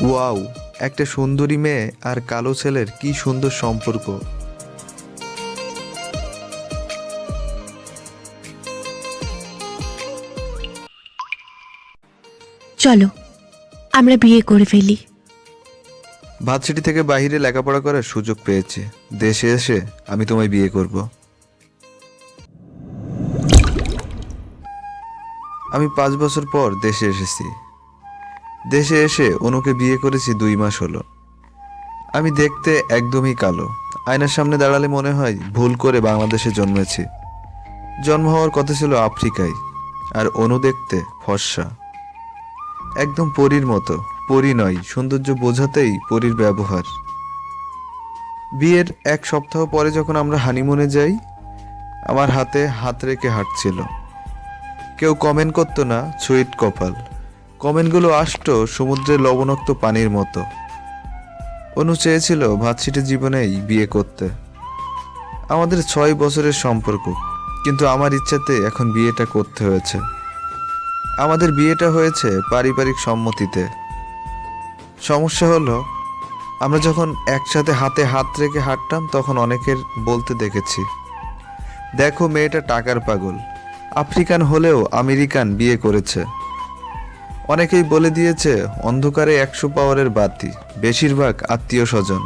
Wow একটা সুন্দরী মেয়ে আর কালো ছেলের কি সুন্দর সম্পর্ক। চলো আমরা বিয়ে করে ফেলি। ভাতসিটি থেকে বাইরে লেখাপড়া করার সুযোগ পেয়েছি। দেশে এসে আমি তোমায় বিয়ে করব। আমি পাঁচ বছর পর দেশে এসেছি। দেশে এসে অনুকে বিয়ে করেছি দুই মাস হলো। আমি দেখতে একদমই কালো। আয়নার সামনে দাঁড়ালে মনে হয় ভুল করে বাংলাদেশে জন্মেছি। জন্ম হওয়ার কথা ছিল আফ্রিকায়, আর অনু দেখতে ফর্সা। একদম পরীর মতো, পরী নয়, সৌন্দর্য বোঝাতেই পরীর ব্যবহার। বিয়ের এক সপ্তাহ পরে যখন আমরা হানিমুনে যাই, আমার হাতে হাত রেখে হাঁটছিল। কেউ কমেন্ট করতো না সুইট কপাল। কমেন্টগুলো আসতো সমুদ্রের লবণাক্ত পানির মতো। অনু চেয়েছিল ভাতছিটে জীবনেই বিয়ে করতে। আমাদের ছয় বছরের সম্পর্ক, কিন্তু আমার ইচ্ছাতে এখন বিয়েটা করতে হয়েছে। আমাদের বিয়েটা হয়েছে পারিবারিক সম্মতিতে। সমস্যা হলো, আমরা যখন একসাথে হাতে হাত রেখে হাঁটতাম তখন অনেকের বলতে দেখেছি, দেখো মেয়েটা টাকার পাগল। আফ্রিকান হলেও আমেরিকান বিয়ে করেছে। অনেকেই বলে দিয়েছে, অন্ধকারে একশো পাওয়ারের বাতি, বেশিরভাগ আত্মীয় স্বজন।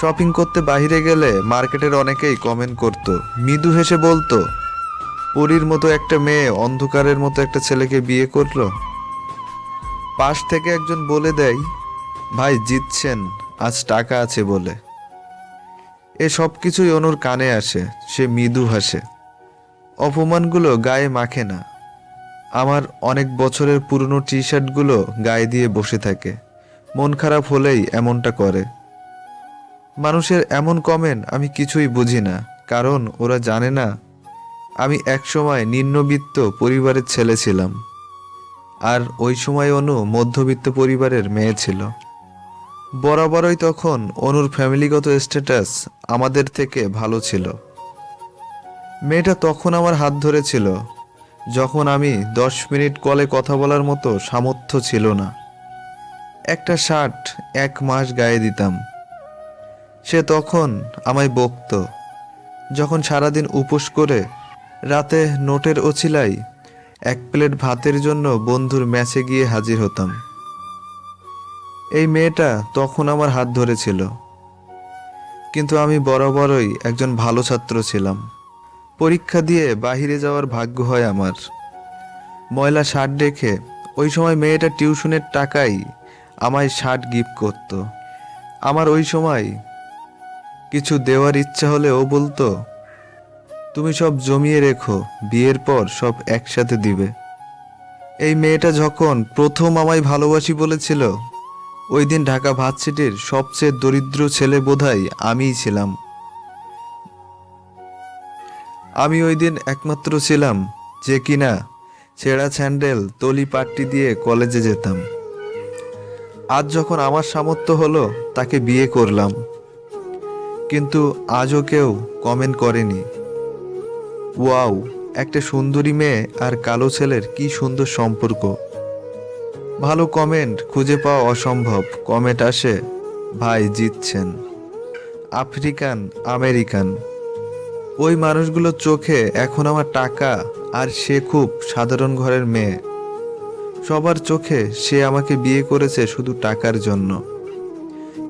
শপিং করতে বাইরে গেলে মার্কেটের অনেকেই কমেন্ট করত, মৃদু হেসে বলতো, পরীর মতো একটা মেয়ে অন্ধকারের মতো একটা ছেলেকে বিয়ে করল? পাশ থেকে একজন বলে দেয়, ভাই, জিতছেন, আজ টাকা আছে বলে। এ সব কিছুই অনুর কানে আসে, সে মৃদু হাসে। অপমানগুলো গায়ে মাখে না। আমার অনেক বছরের পুরনো টি শার্টগুলো গায়ে দিয়ে বসে থাকে। মন খারাপ হলেই এমনটা করে। মানুষের এমন কমেন্ট আমি কিছুই বুঝি না, কারণ ওরা জানে না, আমি একসময় নিম্নবিত্ত পরিবারের ছেলে ছিলাম। আর ওই সময় অনু মধ্যবিত্ত পরিবারের মেয়ে ছিল। বরাবরই তখন অনুর ফ্যামিলিগত স্ট্যাটাস আমাদের থেকে ভালো ছিল। মেয়েটা তখন আমার হাত ধরেছিল যখন আমি দশ মিনিট কলে কথা বলার মতো সামর্থ্য ছিল না। একটা শার্ট এক মাস গায়ে দিতাম। সে তখন আমায় বকতো। যখন সারাদিন উপোস করে রাতে নোটের ওছিলাই এক প্লেট ভাতের জন্য বন্ধুর ম্যাচে গিয়ে হাজির হতাম। এই মেয়েটা তখন আমার হাত ধরেছিল। কিন্তু আমি বরাবরই একজন ভালো ছাত্র ছিলাম। পরীক্ষা দিয়ে বাহিরে যাওয়ার ভাগ্য হয় আমার। ময়লা শার্ট দেখে ওই সময় মেয়েটা টিউশনের টাকাই আমায় শার্ট গিফট করত। আমার ওই সময় কিছু দেওয়ার ইচ্ছা হলে ও বলতো, তুমি সব জমিয়ে রেখো, বিয়ের পর সব একসাথে দিবে। এই মেয়েটা যখন প্রথম আমায় ভালোবাসি বলেছিল, ওই দিন ঢাকা ভাতসিটির সবচেয়ে দরিদ্র ছেলে বোধহয় আমিই ছিলাম। আমি ওই দিন একমাত্র ছিলাম যে কিনা ছেঁড়া স্যান্ডেল, তলি পাট্টি দিয়ে কলেজে যেতাম। আজ যখন আমার সামর্থ্য হলো, তাকে বিয়ে করলাম। কিন্তু আজও কেউ কমেন্ট করেনি। ওয়াও, একটা সুন্দরী মেয়ে আর কালো ছেলের কি সুন্দর সম্পর্ক। ভালো কমেন্ট খুঁজে পাওয়া অসম্ভব। কমেন্ট আসে, ভাই জিতছেন। African, American. ওই মানুষগুলোর চোখে এখন আমার টাকা আর সে খুব সাধারণ ঘরের মেয়ে। সবার চোখে সে আমাকে বিয়ে করেছে শুধু টাকার জন্য।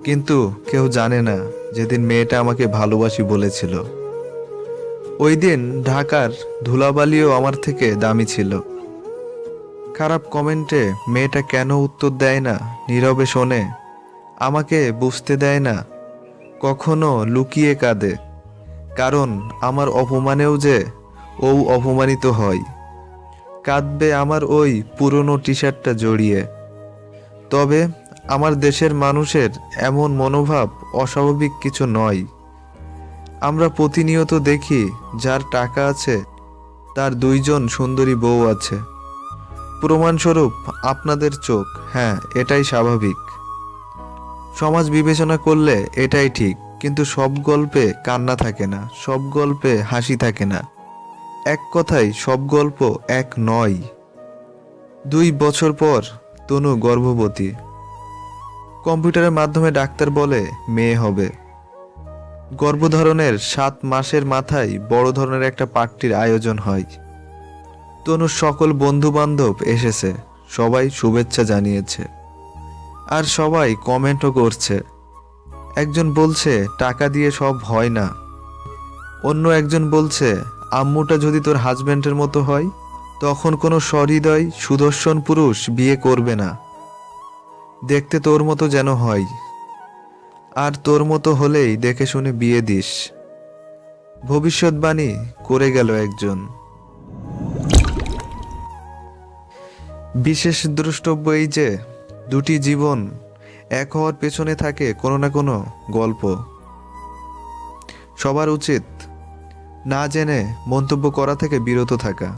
কিন্তু কেউ জানে না যেদিন মেয়েটা আমাকে ভালোবাসি বলেছিল। ওই দিন ঢাকার ধুলাবালিও আমার থেকে দামি ছিল। খারাপ কমেন্টে মেয়েটা কেন উত্তর দেয় না, নীরবে শোনে। আমাকে বুঝতে দেয় না। কখনো লুকিয়ে কাঁদে। কারণ আমার অপমানেও যে ও অপমানিত হয়। কাঁদবে আমার ওই পুরনো টি শার্টটা জড়িয়ে। তবে আমার দেশের মানুষের এমন মনোভাব অস্বাভাবিক কিছু নয়। আমরা প্রতিনিয়ত দেখি যার টাকা আছে, তার দুইজন সুন্দরী বউ আছে। প্রমাণস্বরূপ আপনাদের চোখ হ্যাঁ এটাই স্বাভাবিক। সমাজ বিবেচনা করলে এটাই ঠিক। কিন্তু সব গল্পে কান্না থাকে না, সব গল্পে হাসি থাকে না। এক কথায় সব গল্প এক নয়। দুই বছর পর তনু গর্ভবতী। কম্পিউটারের মাধ্যমে ডাক্তার বলে মেয়ে হবে। গর্ভধারণের সাত মাসের মাথায় বড় ধরনের একটা পার্টির আয়োজন হয়। তনুর সকল বন্ধু বান্ধব এসেছে, সবাই শুভেচ্ছা জানিয়েছে। আর সবাই কমেন্টও করছে। একজন বলছে, টাকা দিয়ে সব হয় না। অন্য একজন বলছে, আম্মুটা যদি তোর হাজব্যান্ডের মতো হয়, তখন কোনো সহৃদয়, সুদর্শন পুরুষ বিয়ে করবে না। দেখতে তোর মতো যেন হয়। আর তোর মতো হলেই দেখে শুনে বিয়ে দিস। ভবিষ্যৎবাণী করে গেল একজন। বিশেষ দ্রষ্টব্য এই যে, দুটি জীবন এক হওয়ার পেছনে থাকে কোনো না কোনো গল্প। সবার উচিত না জেনে মন্তব্য করা থেকে বিরত থাকা।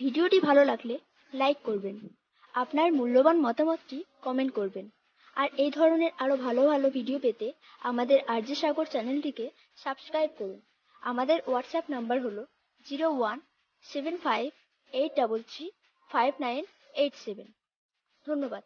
ভিডিওটি ভালো লাগলে লাইক করবেন, আপনার মূল্যবান মতামতটি কমেন্ট করবেন, আর এই ধরনের আরও ভালো ভালো ভিডিও পেতে আমাদের আরজে সাগর চ্যানেলটিকে সাবস্ক্রাইব করুন। আমাদের হোয়াটসঅ্যাপ নাম্বার হলো zero one seven five eight double three five nine eight seven ধন্যবাদ।